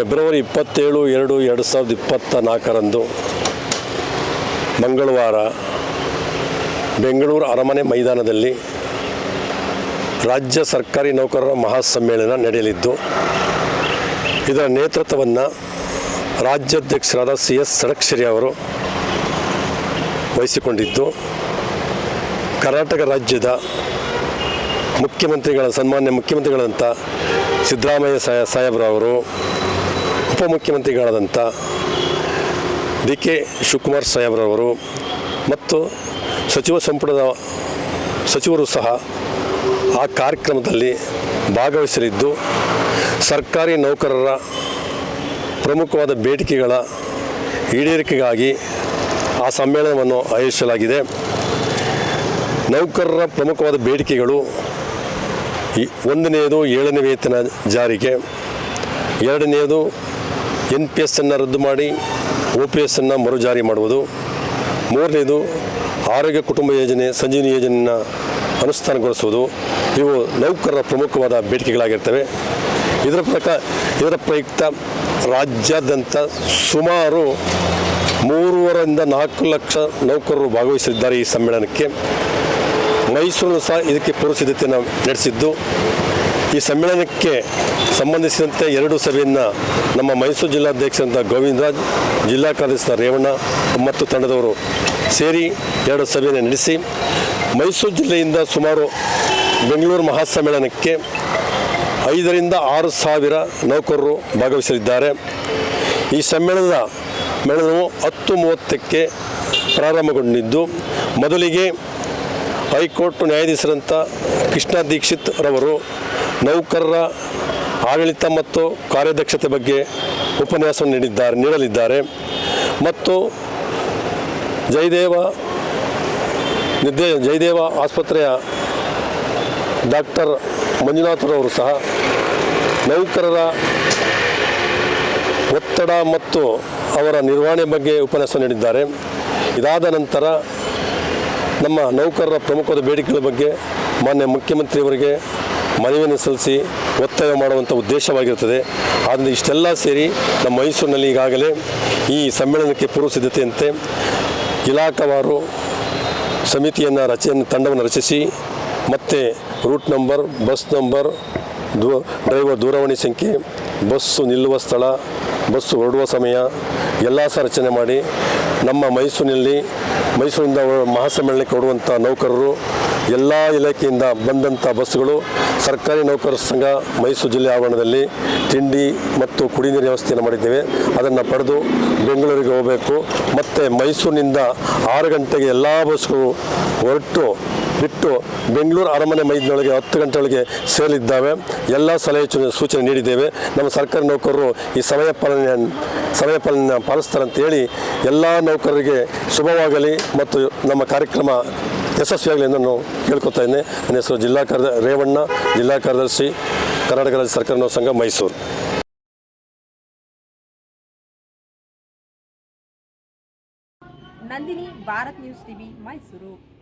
February ಇಪ್ಪತ್ತೇಳು, ಎರಡು ಎರಡು ಸಾವಿರದ ಇಪ್ಪತ್ತ ನಾಲ್ಕರಂದು ಮಂಗಳವಾರ ಬೆಂಗಳೂರು ಅರಮನೆ ಮೈದಾನದಲ್ಲಿ ರಾಜ್ಯ ಸರ್ಕಾರಿ ನೌಕರರ ಮಹಾಸಮ್ಮೇಳನ ನಡೆಯಲಿದ್ದು, ಇದರ ನೇತೃತ್ವವನ್ನು ರಾಜ್ಯಾಧ್ಯಕ್ಷರಾದ ಸಿ ಎಸ್ ಸಡಕ್ಷರಿ ಅವರು ವಹಿಸಿಕೊಂಡಿದ್ದು, ಕರ್ನಾಟಕ ರಾಜ್ಯದ ಮುಖ್ಯಮಂತ್ರಿಗಳ, ಸನ್ಮಾನ್ಯ ಮುಖ್ಯಮಂತ್ರಿಗಳಂಥ ಸಿದ್ದರಾಮಯ್ಯ ಸಾಹೇಬ್ರವರು ಉಪಮುಖ್ಯಮಂತ್ರಿಗಳಾದಂಥ ಡಿ ಕೆ ಶಿವಕುಮಾರ್ ಸಾಹೇಬ್ರವರು ಮತ್ತು ಸಚಿವ ಸಂಪುಟದ ಸಚಿವರು ಸಹ ಆ ಕಾರ್ಯಕ್ರಮದಲ್ಲಿ ಭಾಗವಹಿಸಲಿದ್ದು, ಸರ್ಕಾರಿ ನೌಕರರ ಪ್ರಮುಖವಾದ ಬೇಡಿಕೆಗಳ ಈಡೇರಿಕೆಗಾಗಿ ಆ ಸಮ್ಮೇಳನವನ್ನು ಆಯೋಜಿಸಲಾಗಿದೆ. ನೌಕರರ ಪ್ರಮುಖವಾದ ಬೇಡಿಕೆಗಳು ಒಂದನೆಯದು ಏಳನೇ ವೇತನ ಜಾರಿಗೆ, ಎರಡನೆಯದು ಎನ್ ಪಿ ಎಸ್ಸನ್ನು ರದ್ದು ಮಾಡಿ ಒ ಪಿ ಎಸ್ಸನ್ನು ಮರುಜಾರಿ ಮಾಡುವುದು. ಮೂರನೇದು, ಆರೋಗ್ಯ ಕುಟುಂಬ ಯೋಜನೆ, ಸಂಜೀವಿನಿ ಯೋಜನೆಯನ್ನು ಅನುಷ್ಠಾನಗೊಳಿಸುವುದು. ಇವು ನೌಕರರ ಪ್ರಮುಖವಾದ ಬೇಡಿಕೆಗಳಾಗಿರ್ತವೆ. ಇದರ ಪ್ರಕಾರ ಇದರ ಪ್ರಯುಕ್ತ ರಾಜ್ಯಾದ್ಯಂತ ಸುಮಾರು ಮೂರುವರಿಂದ ನಾಲ್ಕು ಲಕ್ಷ ನೌಕರರು ಭಾಗವಹಿಸಿದ್ದಾರೆ ಈ ಸಮ್ಮೇಳನಕ್ಕೆ. ಮೈಸೂರು ಸಹ ಇದಕ್ಕೆ ಪೂರ್ವ ಸಿದ್ಧತೆಯನ್ನು ನಡೆಸಿದ್ದು. ಈ ಸಮ್ಮೇಳನಕ್ಕೆ ಸಂಬಂಧಿಸಿದಂತೆ ಎರಡು ಸಭೆಯನ್ನು ನಮ್ಮ ಮೈಸೂರು ಜಿಲ್ಲಾಧ್ಯಕ್ಷರಂತ ಗೋವಿಂದರಾಜ್, ಜಿಲ್ಲಾ ಕಾರ್ಯದರ್ಶಿ ರೇವಣ್ಣ ಮತ್ತು ತಂಡದವರು ಸೇರಿ ಎರಡು ಸಭೆಯನ್ನು ನಡೆಸಿ, ಮೈಸೂರು ಜಿಲ್ಲೆಯಿಂದ ಸುಮಾರು ಬೆಂಗಳೂರು ಮಹಾಸಮ್ಮೇಳನಕ್ಕೆ ಐದರಿಂದ ಆರು ಸಾವಿರ ನೌಕರರು ಭಾಗವಹಿಸಲಿದ್ದಾರೆ. ಈ ಸಮ್ಮೇಳನದ ಮೇಳನವು ಹತ್ತು ಮೂವತ್ತಕ್ಕೆ ಪ್ರಾರಂಭಗೊಂಡಿದ್ದು, ಮೊದಲಿಗೆ ಹೈಕೋರ್ಟ್ ನ್ಯಾಯಾಧೀಶರಂಥ ಕೃಷ್ಣ ದೀಕ್ಷಿತ್ ರವರು ನೌಕರರ ಆಡಳಿತ ಮತ್ತು ಕಾರ್ಯದಕ್ಷತೆ ಬಗ್ಗೆ ಉಪನ್ಯಾಸ ನೀಡಿದ್ದಾರೆ, ನೀಡಲಿದ್ದಾರೆ. ಮತ್ತು ಜಯದೇವ ನಿದ್ದೆ ಜಯದೇವ ಆಸ್ಪತ್ರೆಯ ಡಾಕ್ಟರ್ ಮಂಜುನಾಥರವರು ಸಹ ನೌಕರರ ಒತ್ತಡ ಮತ್ತು ಅವರ ನಿರ್ವಹಣೆ ಬಗ್ಗೆ ಉಪನ್ಯಾಸ ನೀಡಿದ್ದಾರೆ. ಇದಾದ ನಂತರ ನಮ್ಮ ನೌಕರರ ಪ್ರಮುಖವಾದ ಬೇಡಿಕೆಗಳ ಬಗ್ಗೆ ಮಾನ್ಯ ಮುಖ್ಯಮಂತ್ರಿಯವರಿಗೆ ಮನವಿಯನ್ನು ಸಲ್ಲಿಸಿ ಒತ್ತಾಯ ಮಾಡುವಂಥ ಉದ್ದೇಶವಾಗಿರುತ್ತದೆ. ಆದ್ದರಿಂದ ಇಷ್ಟೆಲ್ಲ ಸೇರಿ ನಮ್ಮ ಮೈಸೂರಿನಲ್ಲಿ ಈಗಾಗಲೇ ಈ ಸಮ್ಮೇಳನಕ್ಕೆ ಪೂರ್ವ ಸಿದ್ಧತೆಯಂತೆ ಇಲಾಖಾವಾರು ಸಮಿತಿಯನ್ನು ರಚನೆ, ತಂಡವನ್ನು ರಚಿಸಿ, ಮತ್ತು ರೂಟ್ ನಂಬರ್, ಬಸ್ ನಂಬರ್, ದೂ, ಡ್ರೈವರ್ ದೂರವಾಣಿ ಸಂಖ್ಯೆ, ಬಸ್ಸು ನಿಲ್ಲುವ ಸ್ಥಳ ಬಸ್ಸು ಹೊರಡುವ ಸಮಯ ಎಲ್ಲ ಸಹ ರಚನೆ ಮಾಡಿ ನಮ್ಮ ಮೈಸೂರಿನಲ್ಲಿ, ಮೈಸೂರಿಂದ ಮಹಾಸಮ್ಮೇಳನಕ್ಕೆ ಹೊರಡುವಂಥ ನೌಕರರು, ಎಲ್ಲ ಇಲಾಖೆಯಿಂದ ಬಂದಂಥ ಬಸ್ಸುಗಳು, ಸರ್ಕಾರಿ ನೌಕರರ ಸಂಘ ಮೈಸೂರು ಜಿಲ್ಲೆ ಆವರಣದಲ್ಲಿ ತಿಂಡಿ ಮತ್ತು ಕುಡಿ ವ್ಯವಸ್ಥೆಯನ್ನು ಮಾಡಿದ್ದೇವೆ. ಅದನ್ನು ಪಡೆದು ಬೆಂಗಳೂರಿಗೆ ಹೋಗಬೇಕು. ಮತ್ತು ಮೈಸೂರಿನಿಂದ ಆರು ಗಂಟೆಗೆ ಎಲ್ಲ ಬಸ್ಗಳು ಹೊರಟು ಬಿಟ್ಟು ಬೆಂಗಳೂರು ಅರಮನೆ ಮೈದಿನೊಳಗೆ ಹತ್ತು ಗಂಟೆ ಒಳಗೆ ಸೇರಲಿದ್ದಾವೆ. ಎಲ್ಲ ಸಲಹೆ ಸೂಚನೆ- ನೀಡಿದ್ದೇವೆ. ನಮ್ಮ ಸರ್ಕಾರಿ ನೌಕರರು ಈ ಸಮಯ ಪಾಲನೆ ಸಮಯ ಪಾಲನೆ ಪಾಲಿಸ್ತಾರೆ ಅಂತ ಹೇಳಿ ಎಲ್ಲ ನೌಕರರಿಗೆ ಶುಭವಾಗಲಿ ಮತ್ತು ನಮ್ಮ ಕಾರ್ಯಕ್ರಮ ಯಶಸ್ವಿಯಾಗಲಿ ಎಂದು ನಾನು ಕೇಳ್ಕೊತಾ ಇದ್ದೇನೆ. ನನ್ನ ಹೆಸರು ಜಿಲ್ಲಾ ಕಾರ್ಯ ರೇವಣ್ಣ, ಜಿಲ್ಲಾ ಕಾರ್ಯದರ್ಶಿ, ಕರ್ನಾಟಕ ರಾಜ್ಯ ಸರ್ಕಾರಿ ನೌಕರ ಸಂಘ, Mysuru. Nandini, Bharat news TV, Mysuru.